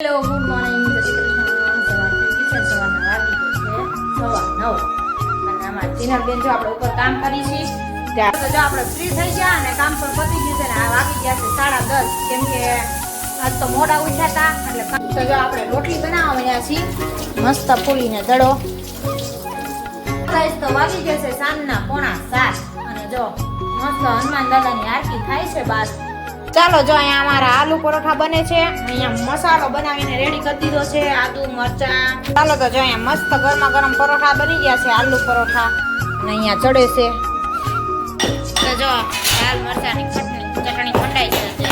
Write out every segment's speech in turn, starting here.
Hello good morning જય શ્રી સવાર છે સવારના વાગી ગઈ છે સવા નવ અને આમાં જીનલ બેન જો આપણે ઉપર કામ કરી છીએ તો જો આપણે ફ્રી થઈ ગયા અને કામ પણ પતી ગયું છે ને આ વાગી ગયા છે સાડા દસ કેમ કે આજ તો મોડા ઉઠ્યા હતા એટલે તો જો આપણે રોટલી બનાવવા મળ્યા છીએ મસ્ત પૂરીને દડો તો વાગી ગયા છે સાંજના પોણા સાત અને જો મસ્ત હનુમાન દાદાની આરતી થાય છે બાર ચાલો જો અહીંયા અમારા આલુ પરોઠા બને છે. અહીંયા મસાલો બનાવીને રેડી કરી દીધો છે, આદુ, મરચા. ચાલો તો જો અહીંયા મસ્ત ગરમા ગરમ પરોઠા બની ગયા છે, આલુ પરોઠા. અને અહીંયા ચડે છે. તો જો લાલ મરચાની ચટણી ખંડાઈ છે.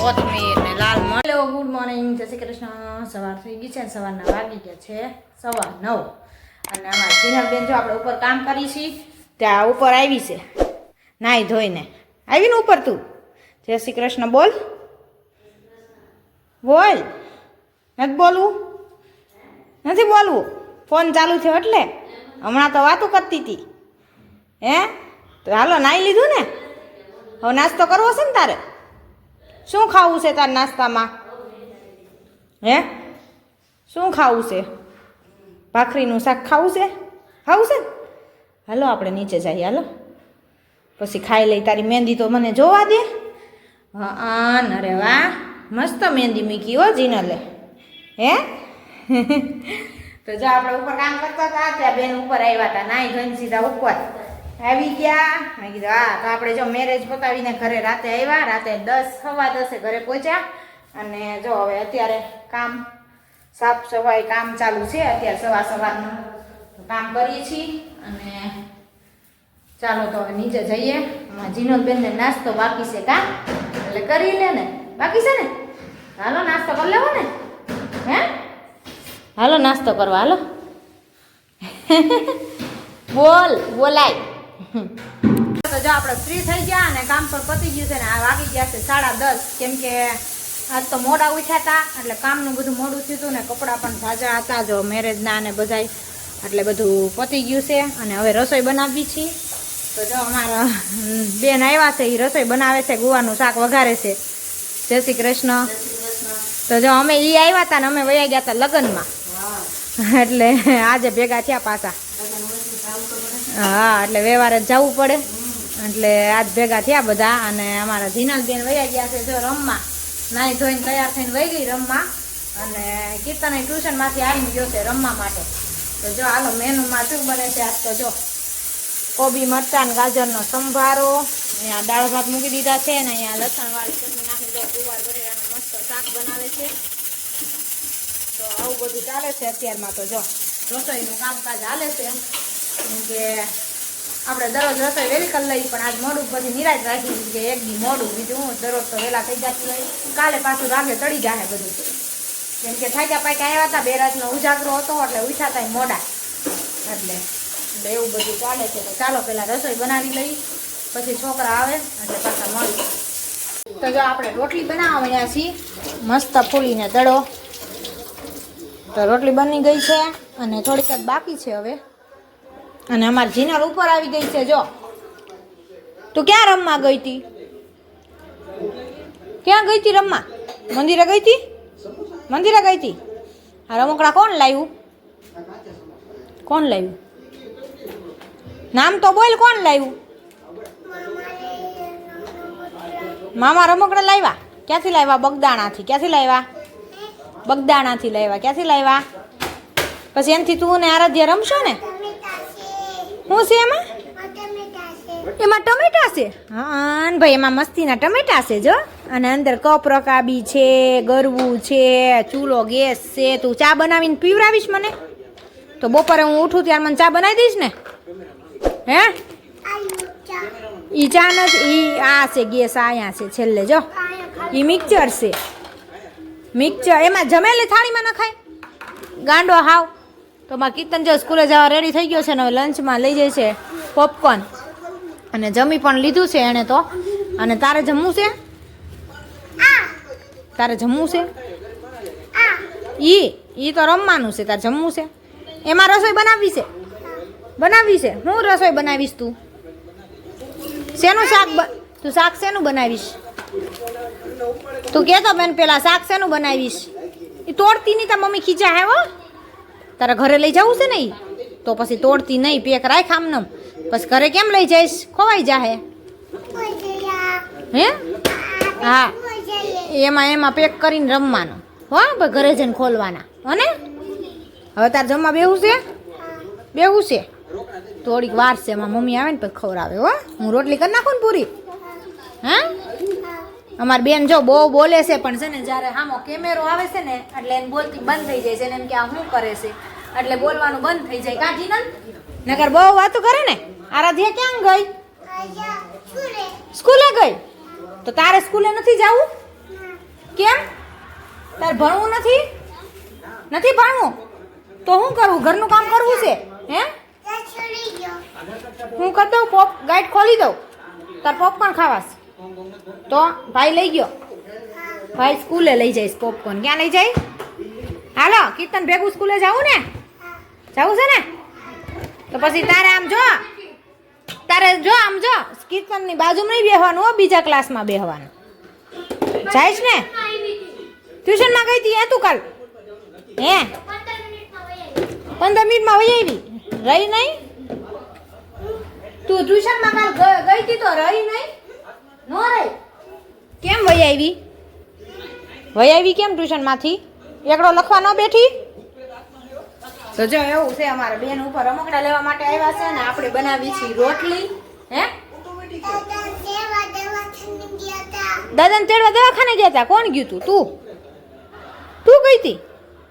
કોથમીર ને લાલ મરચ હેલો ગુડ મોર્નિંગ જય શ્રી કૃષ્ણ. સવાર થઈ ગઈ છે સવારના વાગી ગયા છે સવા નવ. અને અમારા જીનલબેન જો આપણે ઉપર કામ કરી છીએ, ત્યાં ઉપર આવી છે. નાઈ ધોઈને. આવીને ઉપર તું. જય શ્રી કૃષ્ણ, બોલ. બોલ. નથી બોલવું? નથી બોલવું? ફોન ચાલુ થયો એટલે? હમણાં તો વાતું કરતી હતી હે? તો હાલો નાઈ લીધું ને? હવે નાસ્તો કરવો છે ને તારે? શું ખાવું છે તારા નાસ્તામાં? હે? શું ખાવું છે? ભાખરીનું શાક ખાવું છે? ખાવું છે? હાલો, આપણે નીચે જઈએ, હાલો. પછી ખાઈ લઈ તારી મહેંદી તો મને જોવા દે. હા અરે વાહ, મસ્ત મહેંદી મૂકી હો જીનલે. હે? તો જો આપણે ઉપર કામ કરતા હતા, ત્યાં બેન ઉપર આવ્યા હતા, નાઈ ધોઈને સીધા ઉપર. આવી ગયા. મેં કીધું, હા, તો આપણે જો મેરેજ પતાવીને ઘરે રાતે આવ્યા, રાતે દસ, સવા દસે ઘરે પહોંચ્યા. અને જો હવે અત્યારે કામ, સાફ સફાઈ કામ ચાલુ છે, અત્યારે સવાર સવારનું કામ કરીએ છીએ. અને ચાલો તો હવે નીચે જઈએ. જીનોદબેનને નાસ્તો બાકી છે કા? એટલે કરી લે ને. બાકી છે ને? હાલો, નાસ્તો કરી લેવો ને. હે? હાલો, નાસ્તો કરવા હાલો. બોલ, બોલાય. તો જો આપણે ફ્રી થઈ ગયા અને કામ પણ પતી ગયું છે ને, આ વાગી ગયા છે સાડા દસ. કેમ કે આજ તો મોડા ઉઠ્યા હતા એટલે કામનું બધું મોડું થયું હતું ને, કપડાં પણ તાજા હતા, જો મેરેજના અને બધાય. એટલે બધું પતી ગયું છે. અને હવે રસોઈ બનાવવી છે. તો જો અમારા બેન આવ્યા છે એ રસોઈ બનાવે છે ગુવાનું શાક વઘારે છે. જય શ્રી કૃષ્ણ. તો જો અમે એ આવ્યા હતા ને અમે વયા ગયા હતા લગ્નમાં. એટલે આજે ભેગા થયા પાછા. હા એટલે વ્યવહારે જ જવું પડે. એટલે આજ ભેગા થયા બધા અને અમારા જીનલબેન વયા ગયા છે જો રમવા. નાઈ ધોઈને તૈયાર થઈને વહી ગઈ રમવા. અને કીર્તન ટ્યુશનમાંથી આવીને ગયો છે રમવા માટે. તો જો હાલો મેનુમાં શું બને છે આજ તો જો. કોબી, મરચાં ગાજરનો સંભારો. અહીંયા દાળ ભાત મૂકી દીધા છે અને અહીંયા લસણવાળી ચટણી નાખી દીધા ગુવાર બટેટાનું મસ્ત શાક બનાવે છે. તો આવું બધું ચાલે છે અત્યારમાં તો જો, રસોઈનું કામકાજ હાલે છે. કેમ કે આપણે દરરોજ રસોઈ વહેલી કરી લઈએ, પણ આજ મોડું પછી નિરાશ રાખી કે એક દી મોડું. બીજું હું દરરોજ તો વહેલા થઈ જતી હોય. કાલે પાછું રાગે ચડી જાય બધું. કેમ કે થાક્યા પાક્યા આવ્યા હતા, બે રાતનો ઉજાગરો હતો, એટલે ઉઠ્યા હતા મોડા. એટલે એટલે એવું બધું ચાલે છે. તો ચાલો પહેલાં રસોઈ બનાવી લઈ, પછી છોકરા આવે એટલે પાછા મળી તો જો આપણે રોટલી બનાવવા મળ્યા છીએ, મસ્ત ફૂલીને દડો. તો રોટલી બની ગઈ છે અને થોડીક જ બાકી છે હવે. અને અમારી જીનર ઉપર આવી ગઈ છે, જો. તું ક્યાં રમવા ગઈ હતી ક્યાં ગઈ હતી રમવા? મંદિરે ગઈ હતી મંદિરે ગઈ હતી આ રમકડા કોણ લાવ્યું? કોણ લાવ્યું? નામ તો બોલ કોણ લાવ્યું? મામા રમકડા લાવ્યા? ક્યાંથી લાવ્યા? બગદાણાથી. ક્યાંથી લાવ્યા? બગદાણાથી લાવ્યા. ક્યાંથી લાવ્યા? પછી એનાથી તું ને આરાધ્ય રમશો ને? શું છે એમાં? એમાં ટમેટા છે? હા ભાઈ એમાં મસ્તીના ટમેટા છે જો. અને અંદર કપ રકાબી છે ગરવું છે ચૂલો ગેસ છે. તું ચા બનાવીને પીવડાવીશ મને? તો બપોરે હું ઉઠું ત્યારે મને ચા બનાવી દઈશ ને? હે? ઈ ચા નથી ઈ આ છે, ગેસ આયા છે, છેલ્લે જો. ઈ મિક્સર છે. મિક્સર એમાં જમેલી થાળીમાં નખાય? ગાંડો હાવ. તો માં કીર્તન જો સ્કૂલે જવા રેડી થઈ ગયો છે ને હવે લંચમાં લઈ જાય છે પોપકોર્ન અને જમી પણ લીધું છે એણે તો. અને તારે જમવું છે? તારે જમવું છે? ઈ ઈ તો રમવાનું છે, તારે જમવું છે? એમાં રસોઈ બનાવવી છે? બનાવવી છે હું રસોઈ બનાવીશ તું? શેનું શાક તું શાક શેનું બનાવીશ? તું કહેતો બેન પેલા શાક શેનું બનાવીશ? એ તોડતી નહીં તાર મમ્મી ખીચા હે તારા ઘરે લઈ જવું છે ને તો પછી તોડતી નહીં પેક રાખ આમનમ. પછી ઘરે કેમ લઈ જઈશ? ખોવાઈ જાહે. હે? હા. એમાં એમાં પેક કરીને રમવાનું. હો ઘરે જઈને ખોલવાના. હો ને? હવે તાર જમવા બેવું છે? બેવું છે? થોડીક વાર છે, એમાં મમ્મી આવે ને પછી ખવડાવે, હો. હું રોટલી કરી નાખું ને પૂરી? હા? અમારી બેન જો બહુ બોલે છે, પણ છે ને જ્યારે હામો કેમેરો આવે છે ને, એટલે એને બોલતી બંધ થઈ જાય છે ને એમ કે આ શું કરે છે? એટલે બોલવાનું બંધ થઈ જાય. કાઢી ને નગર બહુ વાતો કરે ને, આરાધ્યા ક્યાં ગઈ? સ્કૂલે ગઈ? તો તારે સ્કૂલે નથી જવું? કેમ? તારે ભણવું નથી? નથી ભણવું? તો શું કરવું ઘરનું કામ કરવું છે, હે? હું કરી દઉં, પોપ, ગાઈડ ખોલી દઉં. તાર પોપકોર્ન ખાવાસ તો ભાઈ લઈ ગયો. ભાઈ સ્કૂલે લઈ જઈશ પોપકોર્ન ક્યાં લઈ જાય? હાલો, કીર્તન ભેગું સ્કૂલે જવું ને? જવું છે ને? તો પછી તારે આમ જો, તારે જો આમ જો, કીર્તનની બાજુમાં નહીં બેહવાનું હો, બીજા ક્લાસમાં બેહવાનું. જાઈશ ને? ટ્યુશનમાં ગઈ હતી તું કાલ? હે? પંદર મિનિટમાં વહી આવી? રહી નહીં? તું ટ્યુશનમાં કાલ ગઈ હતી તો રહી નહીં? નો રહી? કેમ વહી આવી? વહી આવી કેમ ટ્યુશનમાંથી? એકડો લખવા ન બેઠી? તો જો એવું છે, અમારે બેન ઉપર રમકડા લેવા માટે આવ્યા છે ને આપણે બનાવી છીએ રોટલી. હે? દાદાને તેડવા દવાખાને ગયા હતા કોણ ગયું તું? તું? તું ગઈ હતી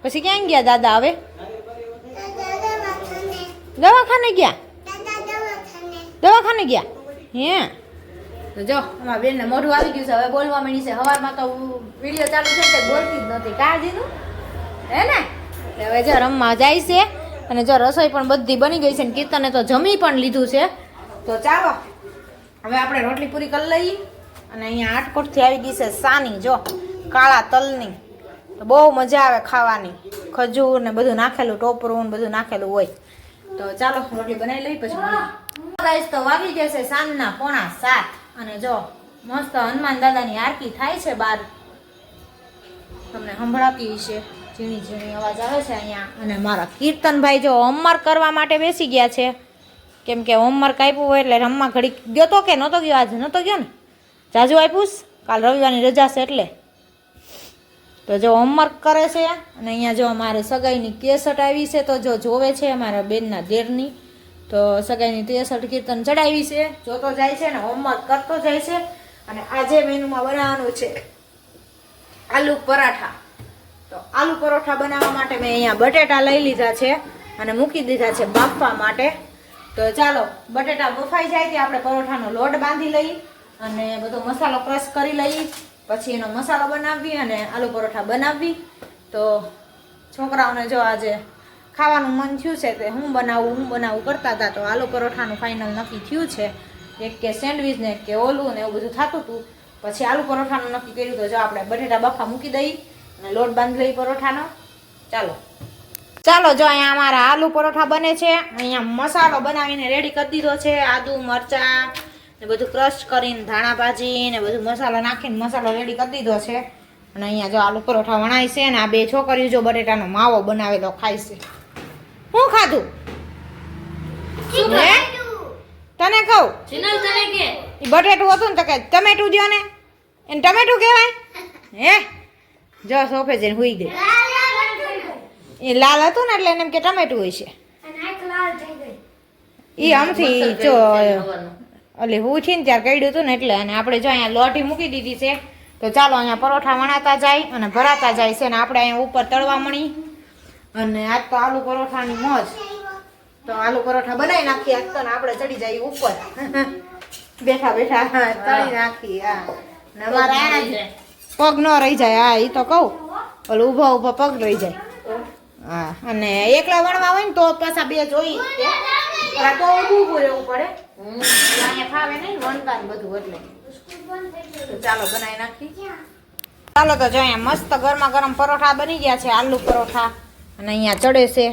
પછી ક્યાં ગયા દાદા હવે? દવાખાને ગયા? દવાખાને. ગયા? હે? તો જો અમારા બેનને મોઢું આવી ગયું છે. હવે બોલવા માંડી છે. સવારમાં તો વીડિયો ચાલુ છે તે બોલતી જ નથી. કાળજીનું હે ને? હવે જો રમવા જાય છે. અને જો રસોઈ પણ બધી બની ગઈ છે ને કીર્તને તો જમી પણ લીધું છે. તો ચાલો હવે આપણે રોટલી પૂરી કરી લઈએ. અને અહીંયા આટકોટથી આવી ગઈ છે સાની જો કાળા તલની. તો બહુ મજા આવે ખાવાની. ખજૂર ને બધું નાખેલું ટોપરું ને બધું નાખેલું હોય. તો ચાલો રોટલી બનાવી લઈ પછી. Guys, તો વાગી જશે સાંજના પોણા સાત. અને જો મસ્ત હનુમાન દાદાની આરતી થાય છે બાર. તમને સંભળાતી છે ઝીણી ઝીણી અવાજ આવે છે અહીંયા. અને મારા કીર્તનભાઈ જો હોમવર્ક કરવા માટે બેસી ગયા છે. કેમ કે હોમવર્ક આપ્યું હોય એટલે રમવા ઘડી ગયો તો કે નહોતો ગયો? આજે નહોતો ગયો ને? જાજુ આપ્યું કાલ રવિવારની રજા છે એટલે. તો જો હોમવર્ક કરે છે, અને અહીંયા જો અમારે સગાઈની કેસટ આવી છે, તો જો જોવે છે અમારા બેનના દેરની તો સગાઈની કેસટ કીર્તન ચડાવી છે. જોતો જાય છે ને હોમવર્ક કરતો જાય છે, અને આજે મેનુમાં બનાવવાનું છે આલુ પરાઠા. તો આલુ પરોઠા બનાવવા માટે મેં અહીંયા બટેટા લઈ લીધા છે, અને મૂકી દીધા છે બાફવા માટે. તો ચાલો, બટેટા બફાઈ જાય ત્યાં આપણે પરોઠાનો લોટ બાંધી લઈ, અને બધો મસાલો ક્રશ કરી લઈ પછી એનો મસાલો બનાવવી અને આલુ પરોઠા બનાવવી તો છોકરાઓને જો આજે ખાવાનું મન થયું છે તે હું બનાવું હું બનાવું કરતા હતા, તો આલુ પરોઠાનું ફાઇનલ નક્કી થયું છે. એક કે સેન્ડવિચ ને કે ઓલું ને એવું બધું થતું હતું. પછી આલુ પરોઠાનું નક્કી કર્યું તો જો આપણે બટેટા બફા મૂકી દઈ અને લોટ બાંધી લઈ પરોઠાનો. ચાલો. ચાલો, જો અહીંયા અમારા આલુ પરોઠા બને છે. અહીંયા મસાલો બનાવીને રેડી કરી દીધો છે. આદુ, મરચાં ને બધું ક્રશ કરીને ધાણા ભાજી ને બધું મસાલો નાખીને મસાલો રેડી કરી દીધો છે. અને અહીંયા જો આલુ પરોઠા વણાય છે અને આ બે છોકરીઓ જો બટેટાનો માવો બનાવેલો ખાય છે. શું ખાધું? હે? તને કહું? ઈ બટેટું હતું ને તો કે ટમેટું દ્યો ને. એને ટમેટું કહેવાય? હે? જો સોફે જઈને હુઈ ગઈ. એ લાલ હતું ને એટલે એને એમ કે ટમેટું હોય છે. એ આમથી જો એટલે હું છે ને ત્યારે કર્યું હતું ને એટલે અને આપણે જો અહીંયા લોટી મૂકી દીધી છે તો ચાલો અહીંયા પરોઠા વણાતા જાય અને ભરાતા જાય છે ને આપણે અહીંયા ઉપર તળવા મળી. અને આજ તો આલુ પરોઠાની મોજ. તો આલુ પરોઠા બનાવી નાખીએ આજ તો ને આપણે ચડી જઈએ ઉપર. બેઠા બેઠા હા, તળી નાખી હા. પગ ન રહી જાય. હા એ તો કહું. ઓલું ઊભા ઊભા પગ રહી જાય. હા અને એકલા વણવા હોય ને તો પાછા બે જોઈ. પેલા તો ઊભું ઊભું રહેવું પડે. અહીંયા ફાવે નહીં વણતા ને બધું એટલે. તો ચાલો બનાવી નાખી ચાલો તો જો અહીંયા મસ્ત ગરમા ગરમ પરોઠા બની ગયા છે આલુ પરોઠા. અને અહીંયા ચડે છે.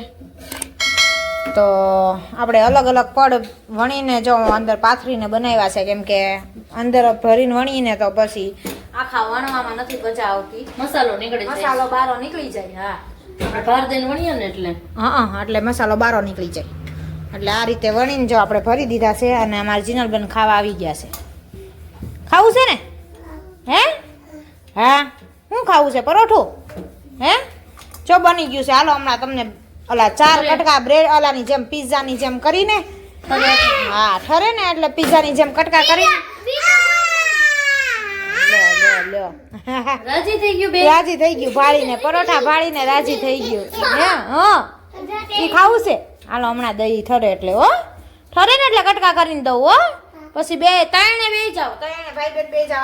તો આપણે અલગ અલગ પડ વણીને જો અંદર પાથરીને બનાવ્યા છે કેમ કે અંદર ભરીને વણીને તો પછી આખા વણવામાં નથી મજા આવતી. મસાલો નીકળે મસાલો બારો નીકળી જાય હા. આપણે ભાર દઈને વણીએ ને એટલે. હા એટલે મસાલો બારો નીકળી જાય. એટલે આ રીતે વણીને જો આપણે ભરી દીધા છે અને અમારા જીનલબેન ખાવા આવી ગયા છે. ખાવું છે ને? હે? હા? શું ખાવું છે? પરોઠું? હે? જો બની ગયું છે. હાલો હમણાં તમને ઓલા ચાર કટકા બ્રેડ ઓલાની જેમ પિઝાની જેમ કરીને હા ઠરે ને એટલે પિઝાની જેમ કટકા કરીને રાજી થઈ ગયું રાજી થઈ ગયું. ભાળીને પરોઠા ભાળીને રાજી થઈ ગયું. હે? હા? એ ખાવું છે? હાલો હમણાં દહીં ઠરે એટલે હો. ઠરે ને એટલે કટકા કરીને દઉં હો. પછી બે ત્રણે બે જાવ ત્રણે ભાઈ બેન બે જાવ.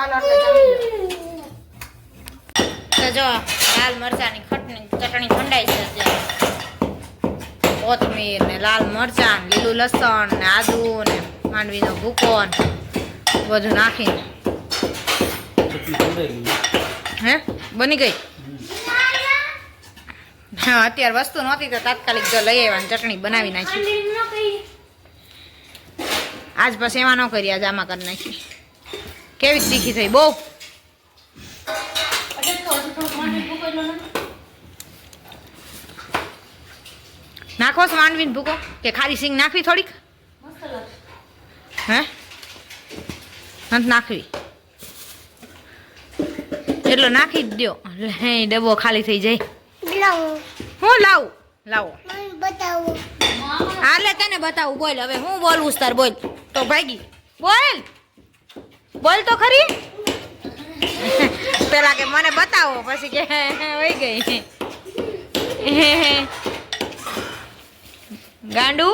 તો જો લાલ મરચાની ખટણી ચટણી ઠંડાઈ છે કોથમીર ને લાલ મરચાં લીલું લસણ ને આદુ ને માંડવીનો ભૂકો ને બધું નાખીને. હે? બની ગઈ? હા અત્યારે વસ્તુ નહોતી તો તાત્કાલિક જો લઈ આવ્યા ચટણી બનાવી નાખી. આજ પછી એમાં ન કરી આજ આમાં કરી નાખી. કેવી તીખી થઈ? બહુ નાખો છો માંડવીને ભૂકો? કે ખારી સિંગ નાખવી થોડીક? હે? નથી નાખવી. એટલો નાખી જ દો ડબ્બો ખાલી થઈ જાય. હું લાવું? લાવો. હાલે તને બતાવું. બોલ હવે હું બોલવું છે તાર બોલ. તો ભાગી. બોલ. બોલ તો ખરી. પેલા કે મને બતાવો પછી કે વહી ગઈ. ગાંડુ?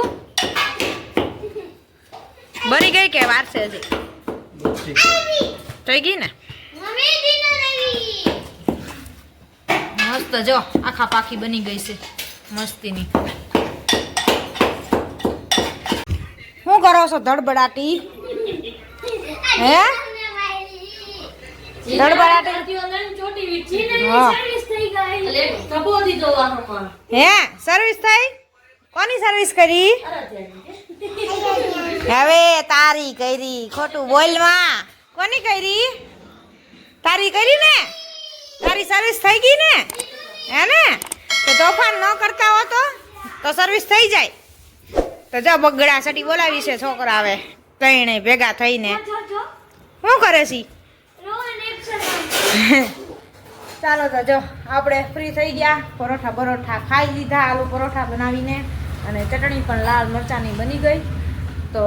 બની ગઈ કે વારસે હજી? થઈ ગઈ ને? મસ્ત જો આખા પાખી બની ગઈ છે મસ્તીની. શું કરો છો ધડબડાટી? હે? ધડબડાટી? હે. સર્વિસ થઈ કોની સર્વિસ કરી? હવે તારી કરી ખોટું બોલમાં. કોની કરી? તારી કરી ને? તારી સર્વિસ થઈ ગઈ ને? હે ને? તો તોફાન ન કરતા હો તો તો સર્વિસ થઈ જાય. તો જો બગડા સટી બોલાવી છે છોકરા આવે ત્રણે ભેગા થઈને. શું કરે છે? ચાલો તો જો આપણે ફ્રી થઈ ગયા. પરોઠા પરોઠા ખાઈ લીધા આલુ પરોઠા બનાવીને. અને ચટણી પણ લાલ મરચાંની બની ગઈ. તો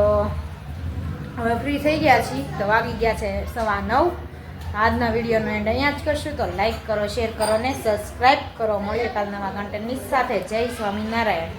હવે ફ્રી થઈ ગયા છીએ. તો વાગી ગયા છે સવા નવ. આજના વિડીયોનો એન્ડ અહીંયા જ કરશું. તો લાઈક કરો શેર કરો ને સબસ્ક્રાઈબ કરો. મળે કાલ નવા કન્ટેન્ટની સાથે. જય સ્વામિનારાયણ.